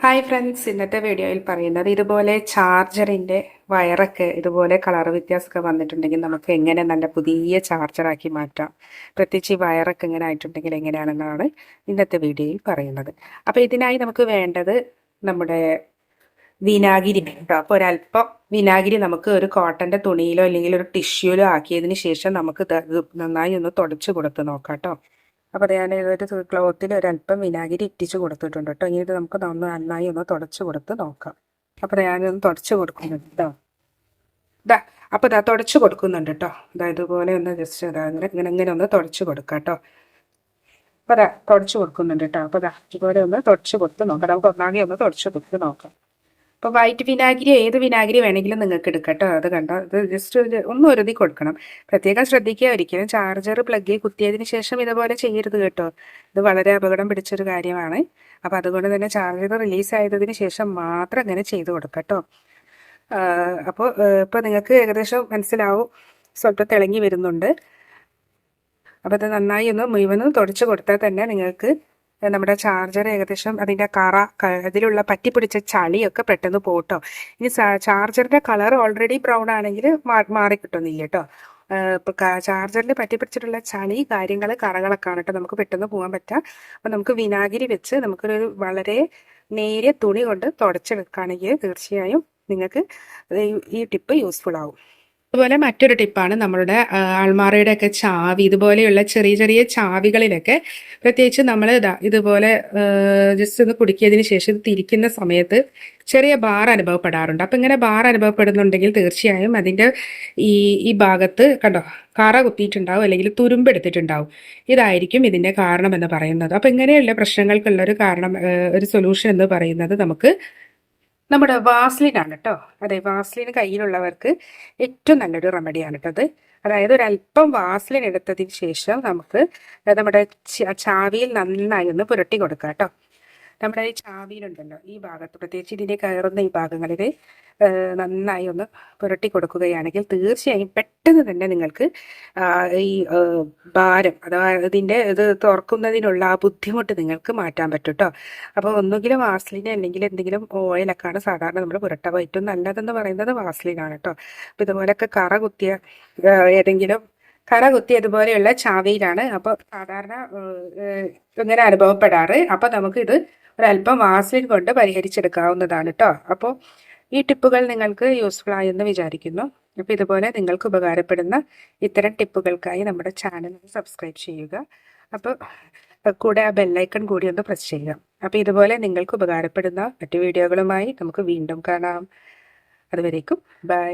Hi friends ഇന്നത്തെ വീഡിയോയിൽ പറയുന്നത് ഇതുപോലെ ചാർജറിന്റെ വയറൊക്കെ ഇതുപോലെ കളർ വ്യത്യാസമൊക്കെ വന്നിട്ടുണ്ടെങ്കിൽ നമുക്ക് എങ്ങനെ നല്ല പുതിയ ചാർജറാക്കി മാറ്റാം. പ്രത്യേകിച്ച് ഈ വയറൊക്കെ ഇങ്ങനെ ആയിട്ടുണ്ടെങ്കിൽ എങ്ങനെയാണെന്നാണ് ഇന്നത്തെ വീഡിയോയിൽ പറയുന്നത്. അപ്പോൾ ഇതിനായി നമുക്ക് വേണ്ടത് നമ്മുടെ വിനാഗിരി കേട്ടോ അപ്പോൾ ഒരല്പം വിനാഗിരി നമുക്ക് ഒരു കോട്ടന്റെ തുണിയിലോ അല്ലെങ്കിൽ ഒരു ടിഷ്യൂലോ ആക്കിയതിന് ശേഷം നമുക്ക് നന്നായി ഒന്ന് തുടച്ച് കൊടുത്ത് നോക്കാം കേട്ടോ അപ്പോൾ ഞാൻ ഒരു ക്ലോത്തിൽ ഒരല്പം വിനാഗിരി ഇറ്റിച്ച് കൊടുത്തിട്ടുണ്ട് കേട്ടോ ഇനി ഇത് നമുക്ക് നന്നായി ഒന്ന് തുടച്ച് കൊടുത്ത് നോക്കാം. അപ്പോൾ ഞാനൊന്ന് തുടച്ച് കൊടുക്കുന്നുണ്ട് കേട്ടോ ഇതാ അപ്പോൾ ഇതാ തുടച്ച് കൊടുക്കുന്നുണ്ട് കേട്ടോ ഇതാ ഇതുപോലെ ഒന്ന് ജസ്റ്റ് ഇതാ ഇങ്ങനെ ഇങ്ങനെ ഇങ്ങനെ ഒന്ന് തുടച്ച് കൊടുക്കാം കേട്ടോ അപ്പോൾ അതാ തുടച്ച് കൊടുക്കുന്നുണ്ട് കേട്ടോ അപ്പോൾ ഇതാ ഇതുപോലെ ഒന്ന് തുടച്ച് കൊടുത്ത് നോക്കാം. നമുക്ക് ഒന്നാകെ ഒന്ന് തുടച്ച് കൊടുത്ത് നോക്കാം. അപ്പോൾ വൈറ്റ് വിനാഗിരി ഏത് വിനാഗിരി വേണമെങ്കിലും നിങ്ങൾക്ക് എടുക്കാം കേട്ടോ. അത് കണ്ടോ? അത് ജസ്റ്റ് ഒന്ന് ഒരുതി കൊടുക്കണം. പ്രത്യേകം ശ്രദ്ധിക്കുക ഒരിക്കലും ചാർജർ പ്ലഗ് കുത്തിയതിന് ശേഷം ഇതുപോലെ ചെയ്യരുത് കേട്ടോ. ഇത് വളരെ അപകടം പിടിച്ചൊരു കാര്യമാണ്. അപ്പോൾ അതുകൊണ്ട് തന്നെ ചാർജർ റിലീസ് ആയതിന് ശേഷം മാത്രം അങ്ങനെ ചെയ്ത് കൊടുക്കാം കേട്ടോ. അപ്പോൾ ഇപ്പോൾ നിങ്ങൾക്ക് ഏകദേശം മനസ്സിലാവും. സ്വല്പം തിളങ്ങി വരുന്നുണ്ട്. അപ്പോൾ അത് നന്നായി ഒന്ന് മുഴുവനും തുടച്ച് കൊടുത്താൽ തന്നെ നിങ്ങൾക്ക് നമ്മുടെ ചാർജർ ഏകദേശം അതിന്റെ കറ അതിലുള്ള പറ്റിപ്പിടിച്ച ചളിയൊക്കെ പെട്ടെന്ന് പോട്ടോ. ഇനി ചാർജറിന്റെ കളർ ഓൾറെഡി ബ്രൗൺ ആണെങ്കിൽ മാറി കിട്ടുന്നില്ല കേട്ടോ ചാർജറിൽ പറ്റിപ്പിടിച്ചിട്ടുള്ള ചളി കാര്യങ്ങൾ കറകളൊക്കെ ആണ് കേട്ടോ നമുക്ക് പെട്ടെന്ന് പോകാൻ പറ്റാം. അപ്പോൾ നമുക്ക് വിനാഗിരി വെച്ച് നമുക്കൊരു വളരെ നേരിയ തുണി കൊണ്ട് തുടച്ചെടുക്കുകയാണെങ്കിൽ തീർച്ചയായും നിങ്ങൾക്ക് ഈ ടിപ്പ് യൂസ്ഫുൾ ആവും. അതുപോലെ മറ്റൊരു ടിപ്പാണ് നമ്മളുടെ അൾമാറയുടെ ഒക്കെ ചാവി ഇതുപോലെയുള്ള ചെറിയ ചെറിയ ചാവികളിലൊക്കെ പ്രത്യേകിച്ച് നമ്മൾ ഇതാ ഇതുപോലെ ജസ്റ്റ് ഒന്ന് കുടുക്കിയതിന് ശേഷം തിരിക്കുന്ന സമയത്ത് ചെറിയ ബാർ അനുഭവപ്പെടാറുണ്ട്. അപ്പം ഇങ്ങനെ ബാർ അനുഭവപ്പെടുന്നുണ്ടെങ്കിൽ തീർച്ചയായും അതിന്റെ ഈ ഈ ഭാഗത്ത് കണ്ടോ കറ കുത്തിയിട്ടുണ്ടാവും അല്ലെങ്കിൽ തുരുമ്പെടുത്തിട്ടുണ്ടാവും ഇതായിരിക്കും ഇതിന്റെ കാരണം എന്ന് പറയുന്നത്. അപ്പം ഇങ്ങനെയുള്ള പ്രശ്നങ്ങൾക്കുള്ള ഒരു കാരണം ഒരു സൊല്യൂഷൻ എന്ന് പറയുന്നത് നമുക്ക് നമ്മുടെ വാസ്ലിനാണ് കേട്ടോ. അതെ വാസ്ലിൻ കയ്യിലുള്ളവർക്ക് ഏറ്റവും നല്ലൊരു റെമഡിയാണ് കേട്ടോ അത്. അതായത് ഒരല്പം വാസ്ലിൻ എടുത്തതിന് ശേഷം നമുക്ക് നമ്മുടെ ചാവിയിൽ നന്നായി ഒന്ന് പുരട്ടി കൊടുക്കാം കേട്ടോ. നമ്മുടെ ഈ ചാവിയിലുണ്ടല്ലോ ഈ ഭാഗത്ത് പ്രത്യേകിച്ച് ഇതിന്റെ കയറുന്ന ഈ ഭാഗങ്ങളിൽ നന്നായി ഒന്ന് പുരട്ടി കൊടുക്കുകയാണെങ്കിൽ തീർച്ചയായും പെട്ടെന്ന് തന്നെ നിങ്ങൾക്ക് ഈ ഭാരം അഥവാ ഇതിന്റെ ഇത് തുറക്കുന്നതിനുള്ള ആ ബുദ്ധിമുട്ട് നിങ്ങൾക്ക് മാറ്റാൻ പറ്റും കേട്ടോ അപ്പോൾ ഒന്നുകിലും വാസ്ലിന് അല്ലെങ്കിൽ എന്തെങ്കിലും ഓയിലൊക്കെയാണ് സാധാരണ നമ്മൾ പുരട്ടാൻ ഏറ്റവും നല്ലതെന്ന് പറയുന്നത് വാസ്ലിനാണ് കേട്ടോ അപ്പോൾ ഇതുപോലെയൊക്കെ കറ കുത്തിയ ഏതെങ്കിലും കറ കുത്തി അതുപോലെയുള്ള ചാവിയിലാണ് അപ്പോൾ സാധാരണ ഇങ്ങനെ അനുഭവപ്പെടാറ്. അപ്പോൾ നമുക്കിത് ഒരല്പം വാസ്ലിൻ കൊണ്ട് പരിഹരിച്ചെടുക്കാവുന്നതാണ് കേട്ടോ അപ്പോൾ ഈ ടിപ്പുകൾ നിങ്ങൾക്ക് യൂസ്ഫുൾ ആയെന്ന് വിചാരിക്കുന്നു. അപ്പോൾ ഇതുപോലെ നിങ്ങൾക്ക് ഉപകാരപ്പെടുന്ന ഇത്തരം ടിപ്പുകൾക്കായി നമ്മുടെ ചാനൽ ഒന്ന് സബ്സ്ക്രൈബ് ചെയ്യുക. അപ്പോൾ കൂടെ ആ ബെല്ലൈക്കൺ കൂടി ഒന്ന് പ്രസ് ചെയ്യുക. അപ്പോൾ ഇതുപോലെ നിങ്ങൾക്ക് ഉപകാരപ്പെടുന്ന മറ്റു വീഡിയോകളുമായി നമുക്ക് വീണ്ടും കാണാം. അതുവരേക്കും ബൈ